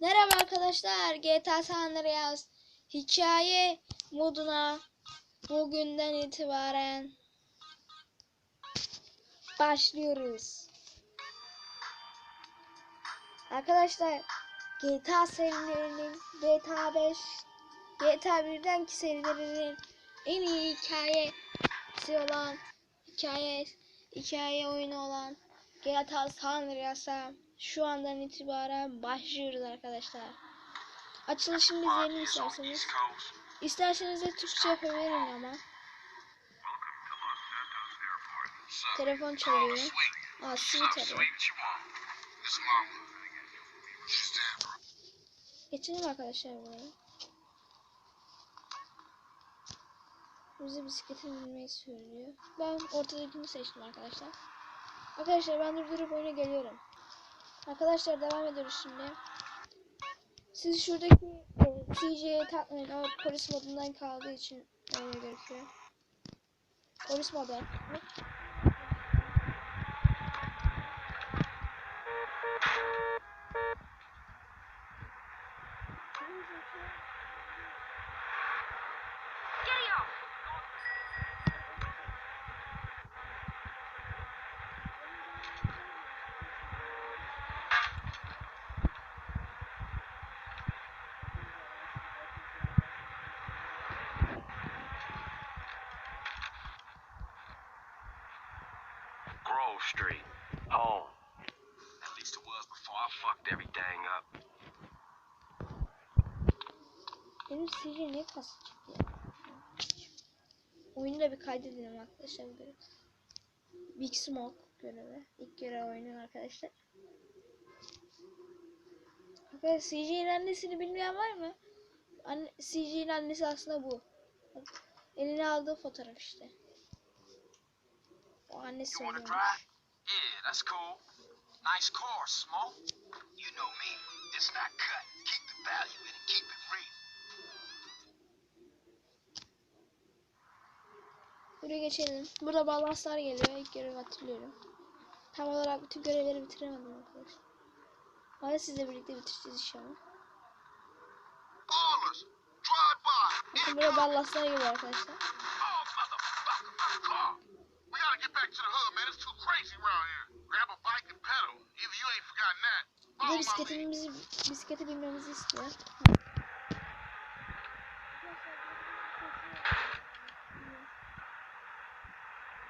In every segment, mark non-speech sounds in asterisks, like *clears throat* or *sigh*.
Merhaba arkadaşlar. GTA San Andreas hikaye moduna bugünden itibaren başlıyoruz. Arkadaşlar GTA serilerinin GTA 5 GTA 1'denki serilerinin en iyi hikayesi olan hikaye hikaye oyunu olan GTA San Andreas'a şu andan itibaren başlıyoruz arkadaşlar. Açılışını izleyelim isterseniz. İsterseniz de Türkçe yapabilirim ama. Telefon çalıyor. Aa, sweet. Geçelim arkadaşlar buraya. Bize bisiklete binmeyi söylüyor. Ben ortadakini seçtim arkadaşlar. Arkadaşlar ben durdurup oyuna geliyorum. Arkadaşlar devam ediyoruz şimdi. Siz şuradaki e, TJ'ye takmayın. O polis modundan kaldığı için öyle gerekiyor. Polis modu. attık. Grove Street, home. At least it was before I fucked everything up. Benim CJ ne çıktı ya? Oyunu da bir kaydedelim arkadaşlar. Böyle. Big Smoke görevi. İlk görev oyunun arkadaşlar. Arkadaşlar CJ'nin annesini bilmeyen var mı? Anne, CJ'nin annesi aslında bu. Eline aldığı fotoğraf işte. O annesi oluyormuş. drive? Yeah, that's cool. Nice car, Smoke. You know me. It's not cut. Keep the value in it. Keep it real. Buraya geçelim. Burada balanslar geliyor. İlk görevi hatırlıyorum. Tam olarak bütün görevleri bitiremedim arkadaşlar. Ama sizle birlikte bitireceğiz inşallah. Ballers, drive by. Bakın burada balanslar geliyor arkadaşlar. Crazy around here. Grab a bike and pedal. Either you ain't forgotten that. Bir de Follow my lead. bisikletimizi, bisiklete binmemizi istiyor.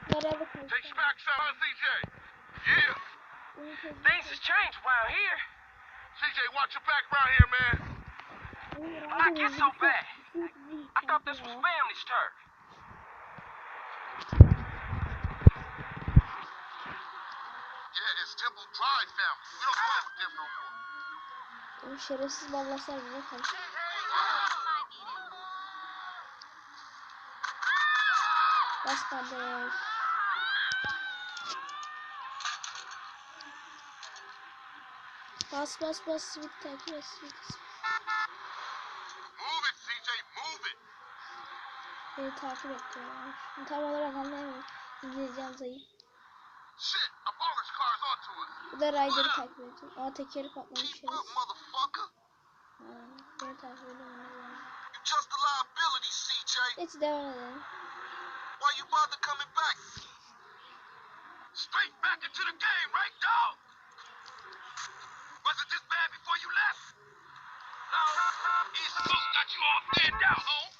Beraber Take you back some, huh, CJ? Yeah. Things has changed around here. CJ, watch your back around here, man. When I get so bad, I thought this was family's turf. O şerefsiz ballaslar bile karşı. Bas kardeş. Bas bas bas sweet takip et sweet. Move it, CJ, move it. Beni takip et diyorlar. Tam olarak anlayamıyorum. İngilizcem zayıf. Bu da Ryder'ı takip ediyor. Aa tekeri patlamış Keep şerefsiz. up, motherfucker. Ha, beni takip ediyor. ona göre. You're just a liability, CJ. Neyse devam edelim. Why you bother coming back? Straight back into the game, right, dog? Was it this bad before you left? No. East Coast got you all out, home.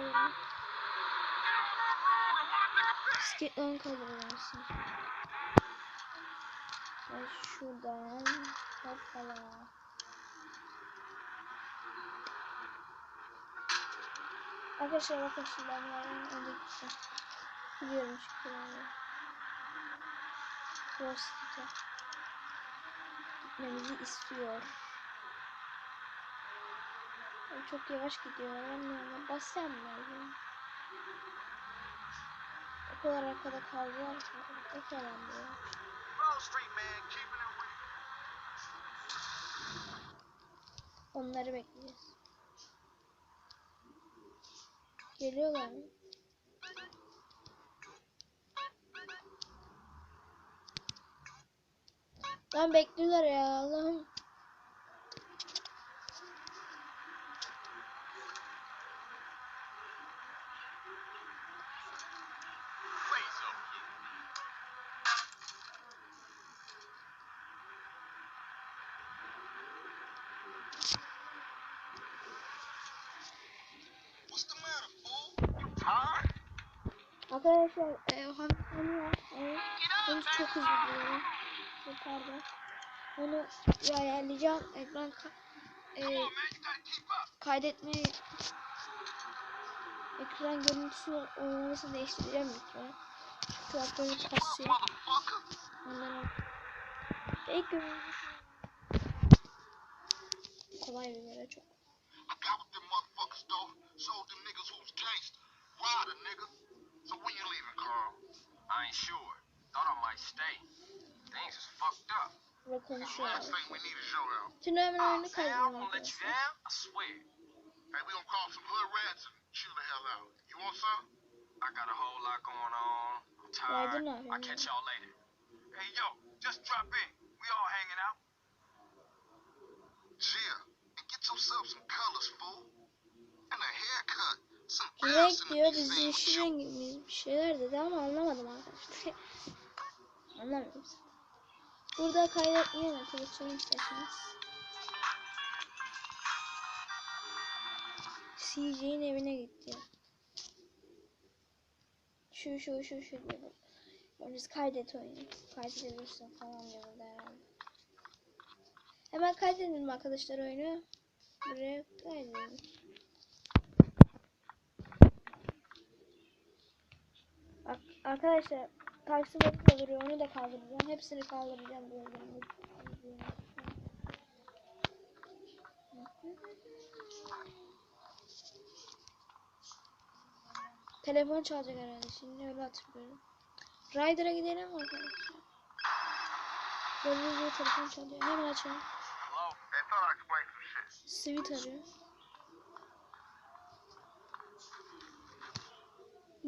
Bu ön kaldırma. Bisiklet ön kaldırması. Ben şuradan hoppala. Arkadaşlar bakın şu ben yarın şey. Biliyorum çünkü ben de. Burası. Gitmemizi istiyor. Çok yavaş gidiyor. Ben de basacağım lazım. O kadar arkada kaldılar ki. Real. Onları bekleyeceğiz. Geliyorlar mı? Lan bekliyorlar ya Allah'ım. Arkadaşlar e, yanıyor. Evet. Onu çok hızlı gidiyorum. Şey, Pardon. Onu ayarlayacağım. Ekran ka- e, kaydetmeyi ekran görüntüsü oynamasını değiştireceğim lütfen. Çünkü up, kasıyor. Ondan ilk görüntüsü kolay bir göre çok. I got with them motherfuckers, though. Showed them niggas who's gangster. Rider, nigga. So when you leaving, Carl? I ain't sure. Thought I might stay. Things is fucked up. Ve konuşuyorlar. Last thing we need is your help. Şimdi hemen Oh, oyunu man, I kaydediyorum won't let you down. I swear. Hey, we gonna call some hood rats and chill the hell out. You want some? I got a whole lot going on. I'm tired. ne yapayım I'll catch y'all later. Hey, yo, just drop in. We all hanging out. Chill and get yourself some colors, fool. And a haircut. İn diyor biz same yeşil shoe. rengimiz bir şeyler dedi ama anlamadım arkadaşlar. *laughs* Anlamıyorum. Burada kaydetmeye mi çalışacağım isterseniz. CJ'in evine gitti. Şu şu şu şu diyor. Biz kaydet oyunu. Kaydedebilirsin falan diyor burada herhalde. Hemen kaydedelim arkadaşlar oyunu. Buraya kaydedelim. Bak arkadaşlar karşı bakıp da duruyor onu da kaldıracağım. Hepsini kaldıracağım bölümde. Telefon çalacak herhalde şimdi öyle hatırlıyorum. Ryder'a gidelim arkadaşlar? Böyle bir telefon çalıyor. Hemen açalım. Sweet arıyor.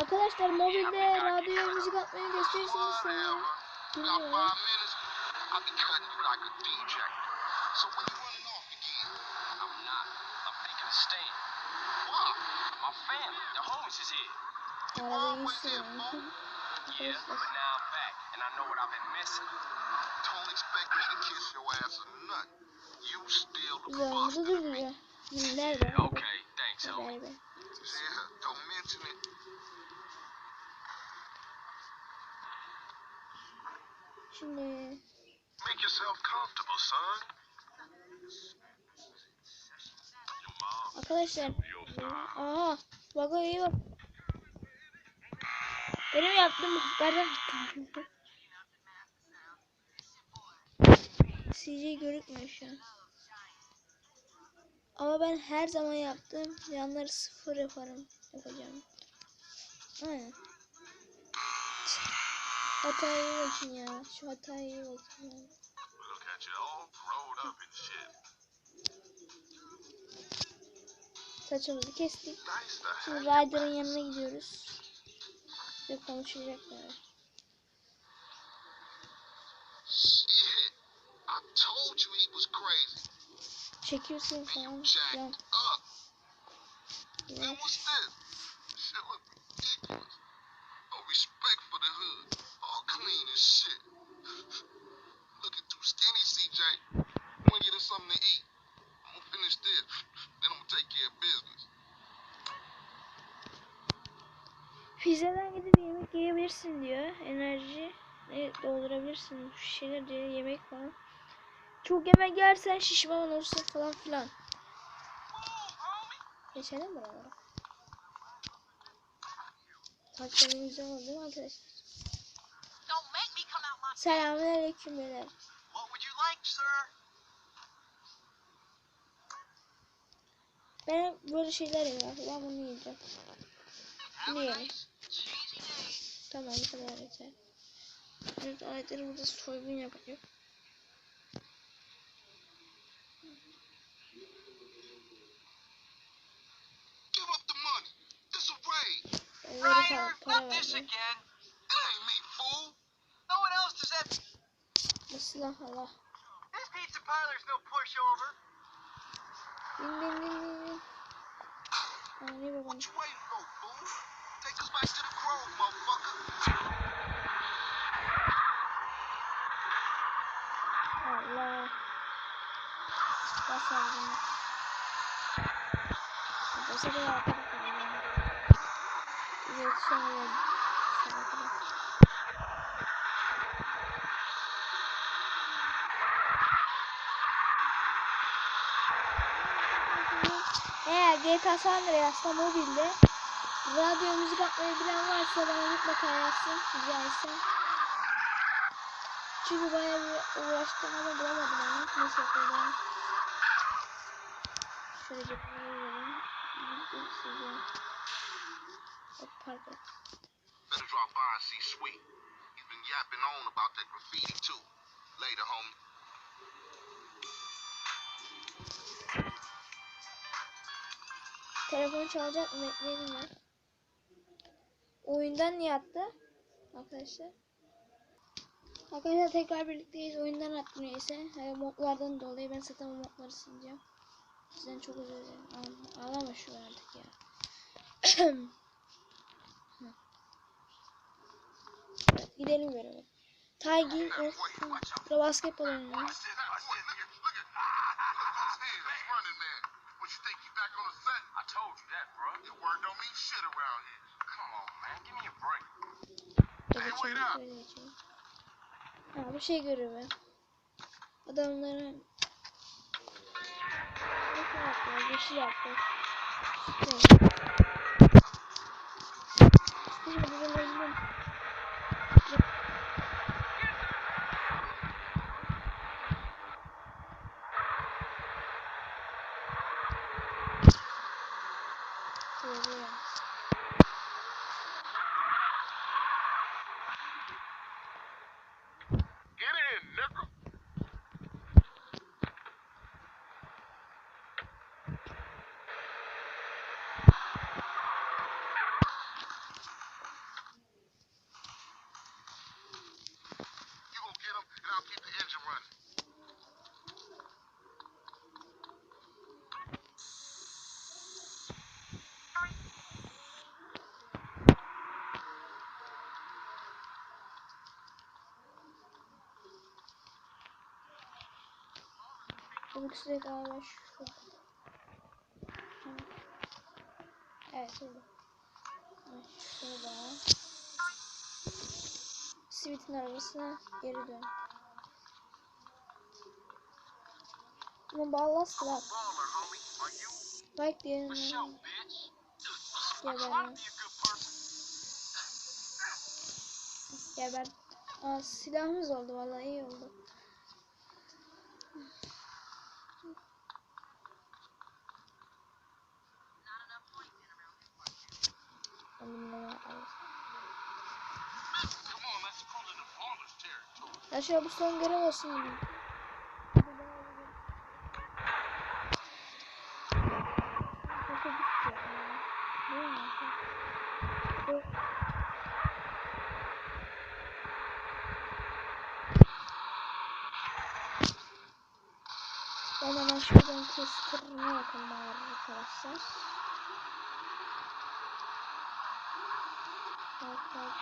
Arkadaşlar mobilde radyoya müzik atmayı gösterirseniz sevinirim. Bilmiyorum. Arabayı seviyorum. Yeah, but now I'm back, and I know what I've been missing. Don't expect me to kiss your ass or nothing. You still the boss. Yeah, okay, thanks, homie. Mention it. Şimdi Make yourself comfortable, son. Arkadaşlar. Aha. Bak iyi bak. Benim yaptığım attım. *laughs* CJ görükmüyor şu an. Ama ben her zaman yaptığım yanları sıfır yaparım. Yapacağım. Aynen. Hataya bakın ya. Şu hataya bakın ya. Saçımızı kestik. Şimdi Ryder'ın yanına gidiyoruz. Ve konuşacaklar. Shit. I told you he was crazy. Çekiyorsun falan. filan. up. Man, filan. what's this? Shit look ridiculous. No respect for the hood. All clean as shit. Looking too skinny, CJ. Wanna get us something to eat? I'm gonna finish this. Then I'm gonna take care of business. Pizzadan gidip yemek yiyebilirsin diyor. Enerji doldurabilirsin. Şu şeyler diyor yemek falan. Çok yemek yersen şişman olursun falan filan. Geçelim buralara. Saçlarım güzel oldu değil mi arkadaşlar? Selamünaleyküm beyler. Ben böyle şeyler yiyorum. Ben bunu yiyeceğim. Day. Tamam bu kadar yeter. Evet aydır burada soygun yapacak. Ben böyle para, Ryder, para not this verdim. again. It ain't me, fool. No one else does that. Bu silah Allah. This pizza parlor's no pushover. Bin bin bin bin bin. Aa, ne babanı? What you waiting for, fool? Take us back to the grove, motherfucker. Allah. Bas aldığını. Basa da yaparım. Yetişemiyorum. Eğer GTA San Andreas'ta mobilde radyo müzik atmayı bilen varsa bana mutlaka yazsın rica etsem. Çünkü bayağı bir uğraştım ama bulamadım onu. Nasıl yapıldığını. Şöyle götürüyorum. Pardon. Better drop by and see Sweet. He's been yapping on about that graffiti too. Later, homie. Telefon çalacak mı? Bekleyelim ben. Oyundan niye attı? Arkadaşlar. Arkadaşlar tekrar birlikteyiz. Oyundan attı neyse. Yani modlardan dolayı ben zaten modları sileceğim. Sizden çok özür dilerim. Ağ- Ağlama şu artık ya. *clears throat* Hı. evet, gidelim görelim. Taygin burada basketbol oynuyor. Watch this. Watch this. Look at, look at. Look at those hands. He's running man. What you think he back on the set? I told you that, bro. Your word don't mean shit around here. Come on, man. Give me a break. Böyle geçelim, böyle geçelim. Ha bu şey görevi. Adamların ne yapıyor? Bir şey yapıyor. Evet. Şimdi buraları elimden- Şöyle böyle. Get in, nigga. You go get him, and I'll keep the engine running. İkisi de galiba şu. Evet. Evet, şurada. Sweet'in arabasına geri dön. Bunu. Are you? Bak good person. Geber. Aa silahımız oldu vallahi iyi oldu. Territory. Ya şöyle bu son görev olsun dedim. Nasıl bitti ya? Değil mi? Bu- Ben hemen şuradan kestirme yapalım arkadaşlar. Evet, evet,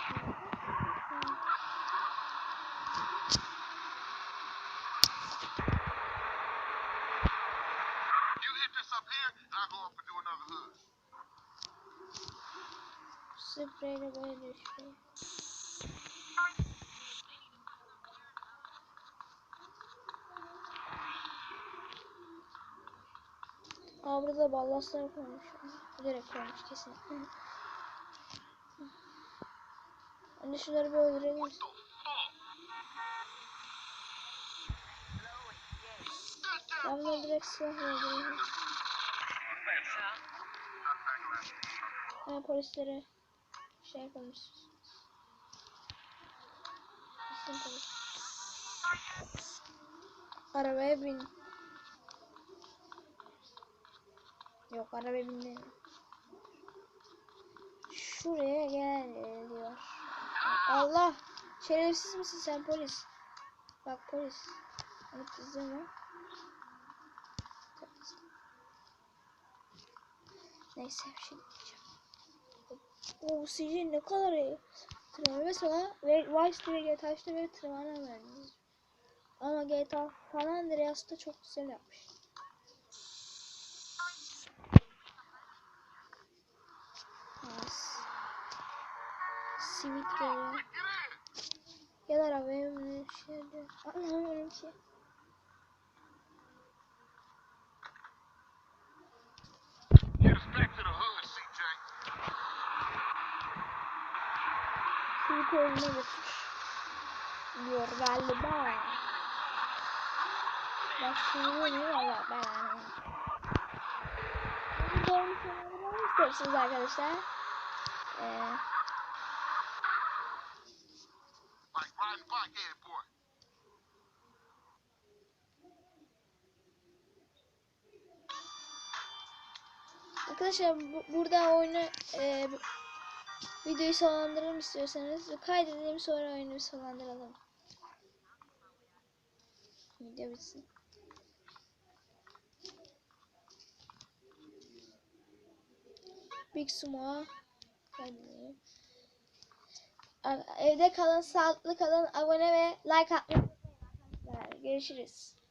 Spreyle böyle düşüyor. Aa burada ballaslar koymuş. Bilerek koymuş kesin. Anne şunları bir öldürelim. Ben bunları direkt silahla öldüreyim. Ha, polislere şey yapalım. Polis. Arabaya bin. Yok arabaya binmiyorum. Şuraya gel diyor. Allah! Şerefsiz misin sen polis? Bak polis. Onu izleme. Neyse bir şey diyeceğim. O CG ne kadar iyi. Tırmanıyor. Mesela ve Vice ve GTA'da böyle tırmanamıyorum. Ama GTA San Andreas'ta çok güzel yapmış. Simit geliyor. Gel arabaya mı şey diyor. Anlamıyorum ki. Get us back to the hood, CJ. Simit evine götür. Diyor galiba. Bak şimdi ne valla ben anlamadım. Doğru şeyleri var istersiniz arkadaşlar. Ee, Like riding bike headed for it. Arkadaşlar bu, burada oyunu e, videoyu sonlandıralım istiyorsanız kaydedelim sonra oyunu sonlandıralım. Video bitsin. Big Sumo Evde kalın, sağlıklı kalın, abone ve like atmayı unutmayın arkadaşlar. Görüşürüz.